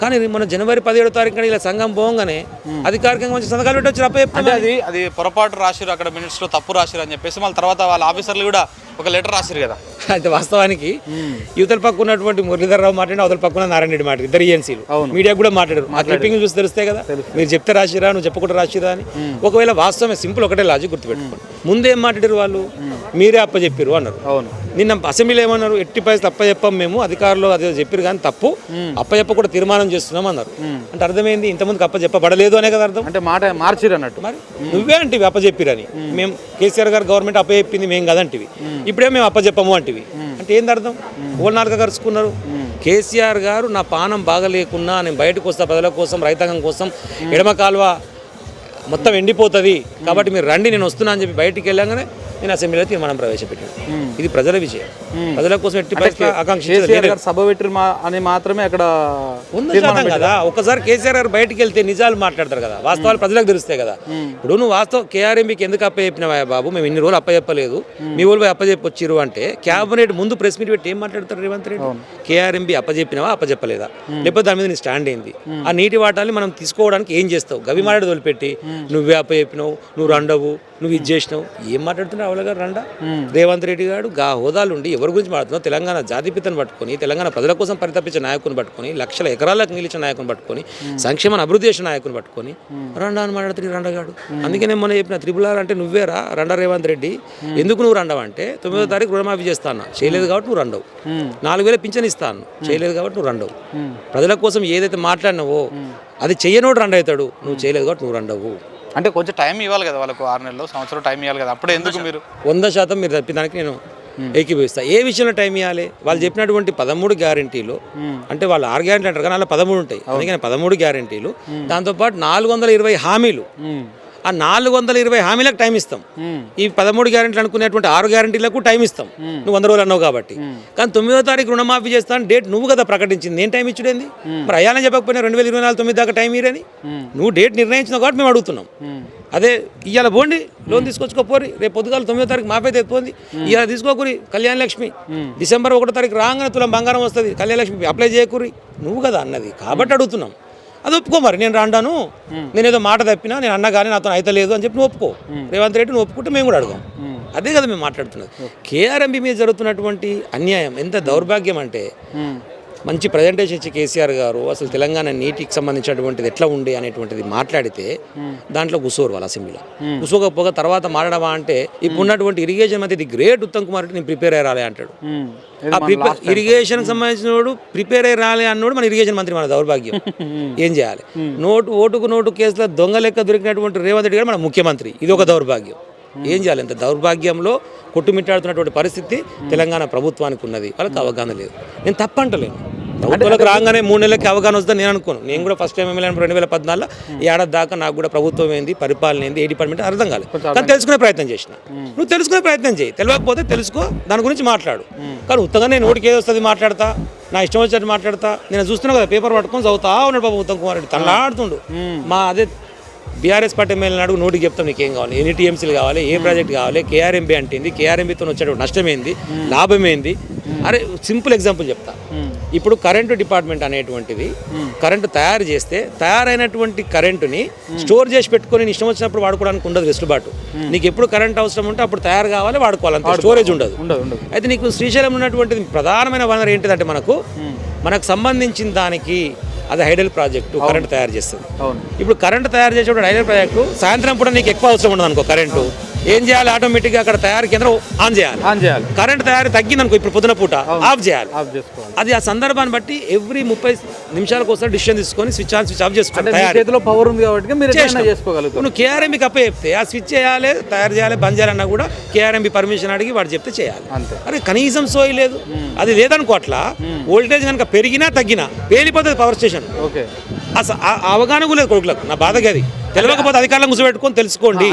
కానీ మన జనవరి పదిహేడో తారీఖున ఇలా సంఘం పోగానే అధికారికంగా మంచి సంతకాలు పెట్టి వచ్చి అది అది పొరపాటు రాసిరు అక్కడ మినిట్స్లో తప్పు రాసిరు అని చెప్పేసి మళ్ళీ తర్వాత వాళ్ళ ఆఫీసర్లు కూడా ఒక లెటర్ రాసిరు కదా. అయితే వాస్తవానికి యువతల పక్క ఉన్నటువంటి మురళీధర్ రావు మాట్లాడి అవతల పక్కన నారాయణ రెడ్డి మాట్లాడు ఇద్దరు ఏజెన్సీలు అవును. మీడియా కూడా మాట్లాడారు. ఆ క్లిప్పింగ్ చూసి తెలుస్తాయి కదా. మీరు చెప్తే రాసిరా నువ్వు చెప్పకుండా రాసిరా అని. ఒకవేళ వాస్తవమే సింపుల్ ఒకటే లాజిక్ గుర్తుపెట్టుకోండి. ముందేం మాట్లాడారు వాళ్ళు? మీరే అప్పచెప్పారు అన్నారు. అవును. నిన్న అసెంబ్లీలో ఏమన్నారు? ఎట్టి పైసలు అప్ప చెప్పాం మేము. అధికారులు అదే చెప్పారు కానీ తప్పు. అప్ప చెప్ప కూడా తీర్మానం చేస్తున్నాం అన్నారు. అంటే అర్థమైంది ఇంతమందికి అప్ప చెప్పబడలేదు అనే కదా అర్థం? అంటే మాట మార్చిరు అన్నట్టు. మరి నువ్వే అంటివి అప్పచెప్పిరని మేము. కేసీఆర్ గారు గవర్నమెంట్ అప్పచెప్పింది మేము కదంటివి. ఇప్పుడే మేము అప్పచెప్పము అంటివి. అంటే ఏంది అర్థం? నాలుక కరుచుకున్నారు. కేసీఆర్ గారు నా పానం బాగలేకున్నా నేను బయటకు వస్తా ప్రజల కోసం రైతాంగం కోసం ఎడమ కాలువ మొత్తం ఎండిపోతుంది. కాబట్టి మీరు రండి నేను వస్తున్నా అని చెప్పి బయటికి వెళ్ళగానే నేను అసెంబ్లీలో తీర్మానం ప్రవేశపెట్టాను. ఇది ప్రజల విజయం. ప్రజల కోసం ఎట్టి సభ అని మాత్రమే అక్కడ కదా? ఒకసారి కేసీఆర్ గారు బయటికి వెళ్తే నిజాలు మాట్లాడతారు కదా? వాస్తవాలు ప్రజలకు తెలుస్తాయి కదా? ఇప్పుడు నువ్వు వాస్తవం కేఆర్ఎంబీకి ఎందుకు అప్పచెప్పినవా బాబు? మేము ఇన్ని రోజులు అప్పచెప్పలేదు. మీ వాళ్ళు పోయి అప్పచెప్పొచ్చిరు అంటే క్యాబినెట్ ముందు ప్రెస్ మీట్ పెట్టి ఏం మాట్లాడతారు రేవంత్ రెడ్డి? కేఆర్ఎంబీ అప్పచెప్పినవా? అప్పచెప్పలేదా? లేకపోతే దాని మీద నీ స్టాండ్ ఏంది? ఆ నీటి వాటాన్ని మనం తీసుకోవడానికి ఏం చేస్తావు? గవి మాట్లాడి వదిలిపెట్టి నువ్వే అప్పచెప్పినావు నువ్వు రండవు నువ్వు ఇది చేసినావు? ఏం మాట్లాడుతున్నావు? రావుల గారు రండా. రేవంత్ రెడ్డి గారు గా హోదాలు ఉండి ఎవరి గురించి మాట్లాడుతున్నావు తెలంగాణ జాతిపితను పట్టుకొని తెలంగాణ ప్రజల కోసం పరితపించే నాయకుని పట్టుకొని లక్షల ఎకరాలకు నిలిచిన నాయకుని పట్టుకొని సంక్షేమాన్ని అభివృద్ధి చేసిన నాయకుని పట్టుకొని రండా అని మాట్లాడుతుంది రండగాడు అందుకే నేను మొన్న చెప్పిన త్రిపుల్ ఆర్ అంటే నువ్వేరా రండా రేవంత్ రెడ్డి. ఎందుకు నువ్వు రండవు అంటే తొమ్మిదో తారీఖు రుణమాఫీ చేస్తాను చేయలేదు కాబట్టి నువ్వు రండవు. నాలుగు వేల పింఛన్ ఇస్తాను చేయలేదు కాబట్టి నువ్వు రండవు. ప్రజల కోసం ఏదైతే మాట్లాడినావో అది చెయ్యనోడు రండ అవుతాడు నువ్వు చేయలేదు కాబట్టి నువ్వు రండవు. అంటే కొంచెం టైం ఇవ్వాలి కదా వాళ్ళకు ఆరు నెలలు సంవత్సరం టైం ఇవ్వాలి కదా. అప్పుడే ఎందుకు మీరు? వంద శాతం మీరు తప్పిదానికి నేను ఏకీభవిస్తా. ఏ విషయంలో టైం ఇవ్వాలి? వాళ్ళు చెప్పినటువంటి పదమూడు గ్యారంటీలు అంటే వాళ్ళు ఆరు గ్యారంటీ అంటారు కానీ అలా పదమూడు ఉంటాయి. అందుకని పదమూడు గ్యారంటీలు. దాంతోపాటు నాలుగు వందల ఇరవై హామీలు. ఆ నాలుగు వందల ఇరవై హామీలకు టైం ఇస్తాం. ఈ పదమూడు గ్యారెంటీలు అనుకునేటువంటి ఆరు గ్యారెంటీలకు టైం ఇస్తాం. నువ్వు వంద రోజులు అన్నావు కాబట్టి. కానీ తొమ్మిదో తారీఖు రుణమాఫీ చేస్తాను డేట్ నువ్వు కదా ప్రకటించింది. నేను టైం ఇచ్చుడేంది? మరి అయ్యాలని చెప్పకపోయినా రెండు వేల ఇరవై నాలుగు తొమ్మిది దాకా టైం ఇరని నువ్వు డేట్ నిర్ణయించినావు కాబట్టి మేము అడుగుతున్నాం. అదే ఇవాళ పోండి లోన్ తీసుకొచ్చుకోపోరి రేపు పొద్దుగాల తొమ్మిదో తారీఖు మాపై తెచ్చిపోండి ఇవాళ తీసుకోకూరి కళ్యాణ లక్ష్మి. డిసెంబర్ ఒకటో తారీఖు రాగానే తులం బంగారం వస్తుంది కళ్యాణ లక్ష్మి అప్లై చేయకూరి. నువ్వు కదా అన్నది. కాబట్టి అడుగుతున్నాం. అది ఒప్పుకో మరి నేను రాండాను. నేను ఏదో మాట తప్పినా నేను అన్నా కానీ నాతో అయితే లేదు అని చెప్పి నువ్వు ఒప్పుకో. రేవంత్ రెడ్డి నువ్వు ఒప్పుకుంటే మేము కూడా అడుగుతాం అదే కదా మేము మాట్లాడుతున్నది. కేఆర్ఎంబి మీద జరుగుతున్నటువంటి అన్యాయం ఎంత దౌర్భాగ్యం అంటే మంచి ప్రజెంటేషన్ ఇచ్చి కేసీఆర్ గారు అసలు తెలంగాణ నీటికి సంబంధించినటువంటిది ఎట్లా ఉండే అనేటువంటిది మాట్లాడితే దాంట్లో కూర్చోరు వాళ్ళ అసెంబ్లీలో. కూర్చోకపోగా తర్వాత మాట్లాడమా అంటే ఇప్పుడు ఉన్నటువంటి ఇరిగేషన్ మంత్రి ది గ్రేట్ ఉత్తమ్ కుమార్ రెడ్డి నేను ప్రిపేర్ అయ్యి రాలే అంటాడు. ఆ ప్రిపేర్ ఇరిగేషన్ సంబంధించిన వాడు ప్రిపేర్ అయ్యి రాలే అన్నోడు మన ఇరిగేషన్ మంత్రి మన దౌర్భాగ్యం. ఏం చేయాలి? నోటు ఓటుకు నోటు కేసులో దొంగ లెక్క దొరికినటువంటి రేవంత్ రెడ్డి గారు మన ముఖ్యమంత్రి. ఇది ఒక దౌర్భాగ్యం. ఏం చేయాలి? ఇంత దౌర్భాగ్యంలో కొట్టుమిట్టాడుతున్నటువంటి పరిస్థితి తెలంగాణ ప్రభుత్వానికి ఉన్నది. వాళ్ళకి అవగాహన లేదు. నేను తప్పంటలేను. ప్రభుత్వాలకు రాగానే మూడు నెలలకి అవగాహన వస్తుందని నేను అనుకోను. నేను కూడా ఫస్ట్ టైం ఎమ్మెల్యే రెండు వేల పద్నాలుగులో ఈ ఏడాది దాకా నాకు కూడా ప్రభుత్వం ఏంది పరిపాలన ఏంది ఏ డిపార్ట్మెంట్ అర్థం కాలేదు. కానీ తెలుసుకునే ప్రయత్నం చేసిన. నువ్వు తెలుసుకునే ప్రయత్నం చేయి. తెలియకపోతే తెలుసుకో దాని గురించి మాట్లాడు. కానీ ఉత్తగా నేను నోటికి ఏది వస్తుంది మాట్లాడతా నా ఇష్టం వచ్చినట్టు మాట్లాడతా. నేను చూస్తున్నా కదా పేపర్ పట్టుకొని చదువుతా ఉన్నాడు బాబు ఉత్తమ్ కుమార్ రెడ్డి. తనలాడుతుండు మా అదే బీఆర్ఎస్ పార్టీ ఎమ్మెల్యే అడుగు నోటికి చెప్తాం నీకు ఏం కావాలి? ఎన్ని టీఎంసీలు కావాలి? ఏ ప్రాజెక్ట్ కావాలి? కేఆర్ఎంబీ అంటే ఏంది కేఆర్ఎంబీతో వచ్చేటువంటి నష్టం ఏంది లాభం ఏంది అరే సింపుల్ ఎగ్జాంపుల్ చెప్తా. ఇప్పుడు కరెంటు డిపార్ట్మెంట్ అనేటువంటిది కరెంటు తయారు చేస్తే తయారైనటువంటి కరెంటుని స్టోర్ చేసి పెట్టుకొని ఇష్టం వచ్చినప్పుడు వాడుకోవడానికి ఉండదు వెసులుబాటు. నీకు ఎప్పుడు కరెంట్ అవసరం ఉంటే అప్పుడు తయారు కావాలి వాడుకోవాలి అంతే. స్టోరేజ్ ఉండదు. అయితే నీకు శ్రీశైలం ఉన్నటువంటిది ప్రధానమైన వనరు ఏంటిదంటే మనకు మనకు సంబంధించిన దానికి అది హైడల్ ప్రాజెక్టు కరెంట్ తయారు చేస్తుంది. ఇప్పుడు కరెంట్ తయారు చేసేటప్పుడు హైడల్ ప్రాజెక్టు సాయంత్రం పూట నీకు ఎక్కువ అవసరం ఉండదు అనుకో కరెంటు. ఏం చేయాలి? ఆటోమేటిక్గా అక్కడ తయారు కేంద్రం ఆన్ చేయాలి. ఆన్ చేయాలి. కరెంట్ తయారు తగ్గింది అనుకో ఇప్పుడు పొద్దున పూట ఆఫ్ చేయాలి. ఆఫ్ చేసుకోవాలి. అది ఆ సందర్భాన్ని బట్టి ఎవ్రీ ముప్పై నిమిషాలకు ఒకసారి డిసిషన్ తీసుకొని స్విచ్ ఆన్ స్విచ్ ఆఫ్ చేసుకోవాలి చేతిలో పవర్ ఉంది కాబట్టి మీరు. చేసుకోగలుగుతారు. నువ్వు కేఆర్ఎంబీకి అప్ప చెప్తే ఆ స్విచ్ చేయాలి తయారు చేయాలి బంద్ చేయాలన్నా కూడా కేఆర్ఎంబీ పర్మిషన్ అడిగి వాడు చెప్తే చేయాలి. అంతే. అరే కనీసం సోయి లేదు. అది లేదనుకో అట్లా వోల్టేజ్ కనుక పెరిగినా తగ్గినా పేలిపోతుంది పవర్ స్టేషన్ ఓకే అసలు అవగాహన కూడా లేదు కొడుకులకు. నా బాధగా అది తెలియకపోతే అధికారులను కూర్చోబెట్టుకొని తెలుసుకోండి.